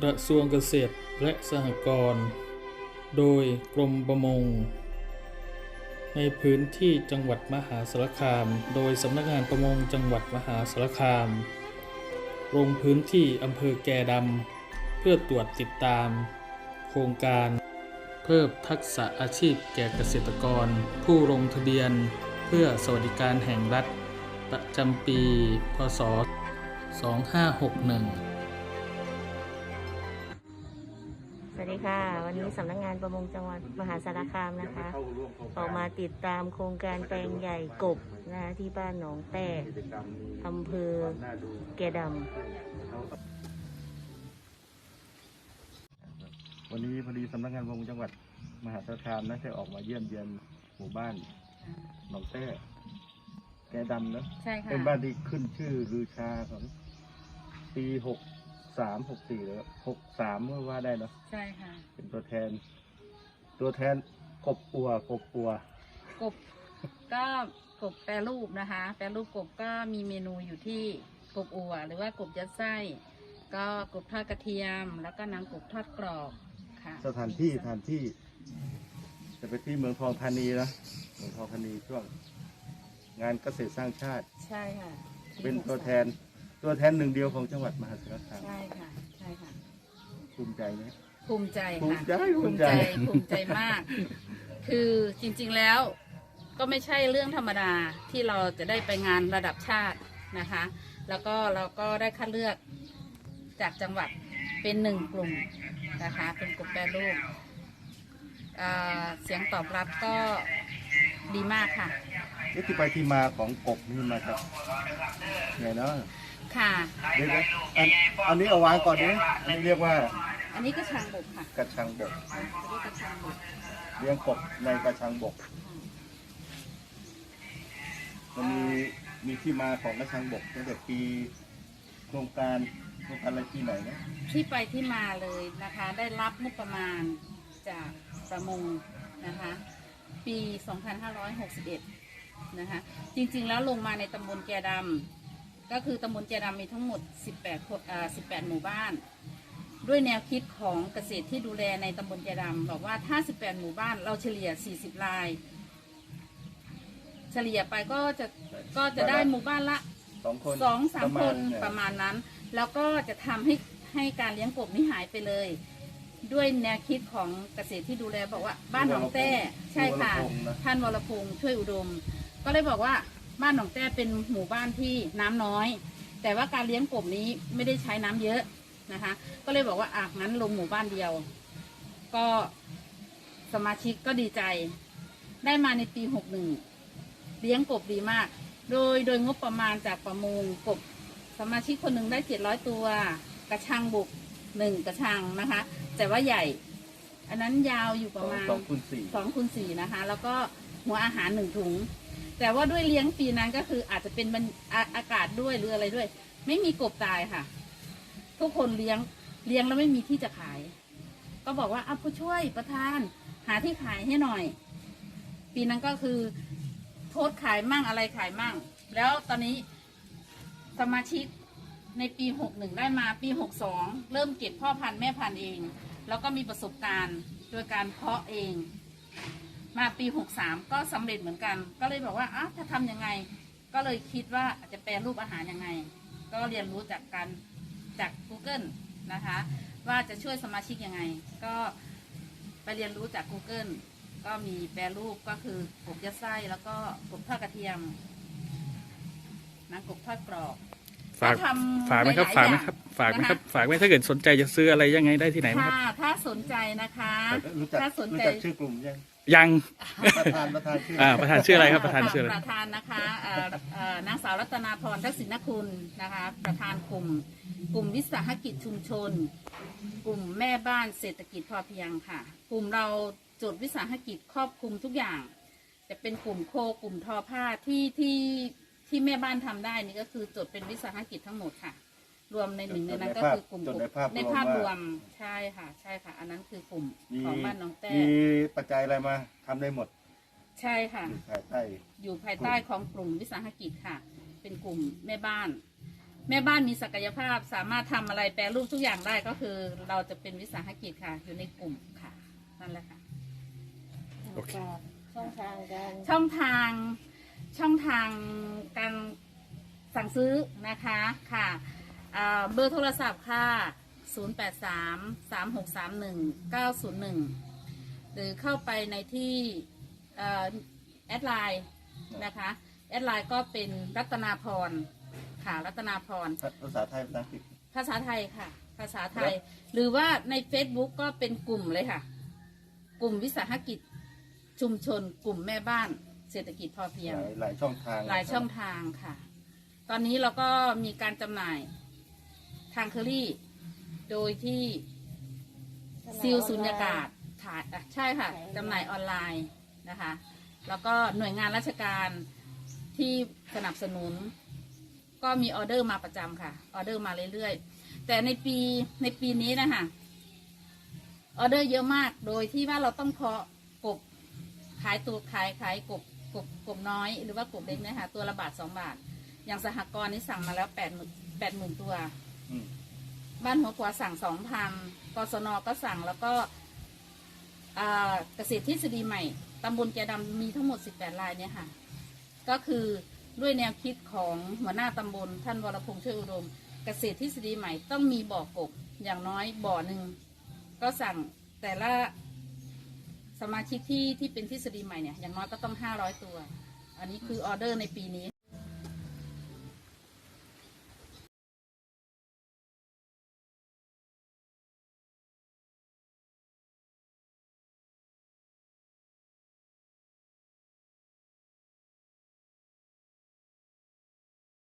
กระทรวงเกษตรและสหกรณ์โดยกรมประมง ในพื้นที่จังหวัดมหาสารคาม โดยสำนักงานประมงจังหวัดมหาสารคาม ลงพื้นที่อำเภอแกดำเพื่อตรวจติดตาม โครงการเพิ่มทักษะอาชีพแก่เกษตรกร ผู้ลงทะเบียน เพื่อสวัสดิการแห่งรัฐ ประจำปี พศ 2561 ดีค่ะ วันนี้สำนักงานประมงจังหวัดมหาสารคามนะคะ ออกมาติดตามโครงการแปลงใหญ่กบนะคะที่บ้านหนองแต่อำเภอแกดวันนี้พอดีสำนักงานประมงจังหวัดมหาสารคามนะได้ออกมาเยี่ยมเยียนหมู่บ้านหนองแต้แกดำเนอะำใช่ค่ะเป็นบ้านที่ขึ้นชื่อลือชาของปีหก สามหกสี่เลยหกสามเมื่อว่าได้เนอะใช่ค่ะ เป็นตัวแทน ตัวแทนกบปัวกบปัว กบก็กบแปรรูปนะคะ แปรรูปกบก็มีเมนูอยู่ที่กบอัวหรือว่ากบยัดไส้ ก็กบทอดกระเทียม แล้วก็น้ำกบทอดกรอบค่ะสถานที่สถานที่ จะไปที่เมืองทองธานีนะเมืองทองธานีช่วง งานเกษตรสร้างชาติ ใช่ค่ะที่เป็นตัวแทน ตัวแทนหนึ่งเดียวของจังหวัดมหาสารคามใช่ค่ะใช่ค่ะ ภูมิใจไหม ภูมิใจภูค่ะมิใจภูภูมิมิใจใจ ภูมิใจมาก คือจริงๆแล้วก็ไม่ใช่เรื่องธรรมดาที่เราจะได้ไปงานระดับชาตินะคะ แล้วก็เราก็ได้คัดเลือกจากจังหวัดเป็นหนึ่งกลุ่มนะคะ เป็นกลุ่มแปรรูปอ่าเสียงตอบรับก็ดีมากค่ะ นี่ที่ไปที่มาของกบนี่มาจากไงเนาะ ค่ะ เดี๋ยวนะอันอันนี้เอาวางก่อนดิอันนี้เรียกว่าอันนี้ก็ชางบกค่ะกระชังบกอันนี้กระชังบกเลี้ยงกบในกระชังบก มันมีมีที่มาของกระชังบกตั้งแต่ปีโครงการโครงการอะไรปีไหนนะที่ไปที่มาเลยนะคะ ได้รับงบประมาณจากประมงนะคะ ปี 2561 นะคะ จริงๆแล้วลงมาในตำบลแกดำ ก็คือตำบลแกดำมีทั้งหมด 18คนอ่า18 หมู่บ้าน ด้วยแนวคิดของเกษตรที่ดูแลในตำบลแกดำบอกว่าถ้า 18 หมู่บ้านเราเฉลี่ย 40 ราย เฉลี่ยไปก็จะก็จะได้หมู่บ้านละสองคนสองสามปคระนณเย ประมาณนั้น แล้วก็จะทำให้ให้การเลี้ยงกบนี่หายไปเลย ด้วยแนวคิดของเกษตรที่ดูแลบอกว่าบ้านหนองแต้ ใช่ค่ะ วรพงษ์นะ ท่านวรพงษ์ช่วยอุดม ก็เลยบอกว่า บ้านหนองแต้เป็นหมู่บ้านที่น้ำน้อย แต่ว่าการเลี้ยงกบนี้ไม่ได้ใช้น้ำเยอะนะคะ ก็เลยบอกว่าอะงั้นลงหมู่บ้านเดียว ก็สมาชิกก็ดีใจ ได้มาในปีหกหนึ่งเลี้ยงกบดีมาก โดยโดยงบประมาณจากประมงกบสมาชิกคนหนึ่งได้เจ็ดร้อยตัว กระชังบุกหนึ่งกระชังนะคะ แต่ว่าใหญ่ อันนั้นยาวอยู่ประมาณ สองคูณสี่ สองคูณสี่นะคะ แล้วก็หัวอาหารหนึ่งถุง แต่ว่าด้วยเลี้ยงปีนั้นก็คืออาจจะเป็นบรรอาอากาศด้วยหรืออะไรด้วย ไม่มีกบตายค่ะ ทุกคนเลี้ยงเลี้ยงแล้วไม่มีที่จะขาย ก็บอกว่าเอาผู้ช่วยประธาน หาที่ขายให้หน่อย ปีนั้นก็คือโพสต์ขายมั่งอะไรขายมั่ง แล้วตอนนี้สมาชิกในปีหกหนึ่งได้มาปีหกสองเริ่มเก็บพ่อพันธุ์แม่พันธุ์เอง แล้วก็มีประสบการณ์โดยการเพาะเอง มาปีหกสามก็สำเร็จเหมือนกัน ก็เลยบอกว่าอ้าวถ้าทำยังไง ก็เลยคิดว่าจะแปลรูปอาหารยังไง ก็เรียนรู้จากการจาก Google นะคะ ว่าจะช่วยสมาชิกยังไง ก็ไปเรียนรู้จาก Google ก็มีแปรรูปก็คือกบยัดไส้แล้วก็กบทอดกระเทียมนะกบทอดกรอบฝากก็ทำฝากไหมครับหลายๆฝากไหมอย่างครับฝากไหมครับนะคะฝากไหมถ้าเกิดสนใจจะซื้ออะไรยังไงได้ที่ไหนไหมครับถ้าถ้าสนใจนะคะรู้จักถ้าสนรู้ใจจักชื่อกลุ่มยัง ยังประธานประธานชื่ออ่าประธานชื่ออะไรครับประธานชื่ออะไร ประธานนะคะเอ่อเอ่อนางสาวรัตนาพรทักษิณคุณนะคะ ประธานกลุ่ม กลุ่มวิสาหกิจชุมชน กลุ่มแม่บ้านเศรษฐกิจพอเพียงค่ะ กลุ่มเราจดวิสาหกิจครอบคลุมทุกอย่าง จะเป็นกลุ่มโคกลุ่มทอผ้าที่ที่ที่แม่บ้านทำได้นี่ก็คือจดเป็นวิสาหกิจทั้งหมดค่ะ รวมในหนึ่งในนั้นก็คือกลุ่มจดในภาพในภาพรวมว่าใช่ค่ะ ใช่ค่ะ อันนั้นคือกลุ่มมีของบ้านน้องแต้มีปัจจัยอะไรมาทำได้หมด ใช่ค่ะ อยู่ภายใต้อยู่ภายใต้ของกลุ่มวิสาหกิจค่ะ เป็นกลุ่มแม่บ้าน แม่บ้านมีศักยภาพสามารถทำอะไรแปรรูปทุกอย่างได้ก็คือ เราจะเป็นวิสาหกิจค่ะ อยู่ในกลุ่มค่ะนั่นแหละค่ะโอเคช่องทางการช่องทางช่องทางการสั่งซื้อนะคะค่ะ อ่าเบอร์โทรศัพท์ค่ะ 083 3631 901 หรือเข้าไปในที่เอ่อแอดไลน์นะคะ แอดไลน์ก็เป็นรัตนาพรค่ะรัตนาพร ภาษาไทยภาษาอังกฤษ ภาษาไทยค่ะ ภาษาไทยหรือว่าใน Facebook ก็เป็นกลุ่มเลยค่ะ กลุ่มวิสาหกิจชุมชน กลุ่มแม่บ้าน เศรษฐกิจพอเพียง หลายหลายช่องทางหลายช่องทางค่ะ ตอนนี้เราก็มีการจำหน่าย ทางเคอรี่ โดยที่ซิลสุญญากาศถ่ายอะใช่ค่ะจำหน่ายออนไลน์นะคะ แล้วก็หน่วยงานราชการที่สนับสนุน ก็มีออเดอร์มาประจำค่ะ ออเดอร์มาเรื่อยๆ แต่ในปีในปีนี้นะคะออเดอร์เยอะมาก โดยที่ว่าเราต้องเพาะกบขายตัวขายขายกบกบกบน้อยหรือว่ากบเล็กเนะคะตัวละบาทสองบาท อย่างสหกรณ์นี่สั่งมาแล้วแปดหมื่นแปดหมื่นตัวอืม บ้านหัวขวาสั่งสองพันกศนก็สั่งแล้วก็เกษตรทฤษฎีใหม่ตำบลแกดำมีทั้งหมด 18 รายเนี่ยค่ะ ก็คือด้วยแนวคิดของหัวหน้าตำบลท่านวรพงษ์ช่วยอุดม เกษตรทฤษฎีใหม่ต้องมีบ่อกบอย่างน้อยบ่อหนึ่งก็สั่งแต่ละสมาชิกที่ที่เป็นทฤษฎีใหม่เนี่ยอย่างน้อยก็ต้อง 500 ตัว อันนี้คือออเดอร์ในปีนี้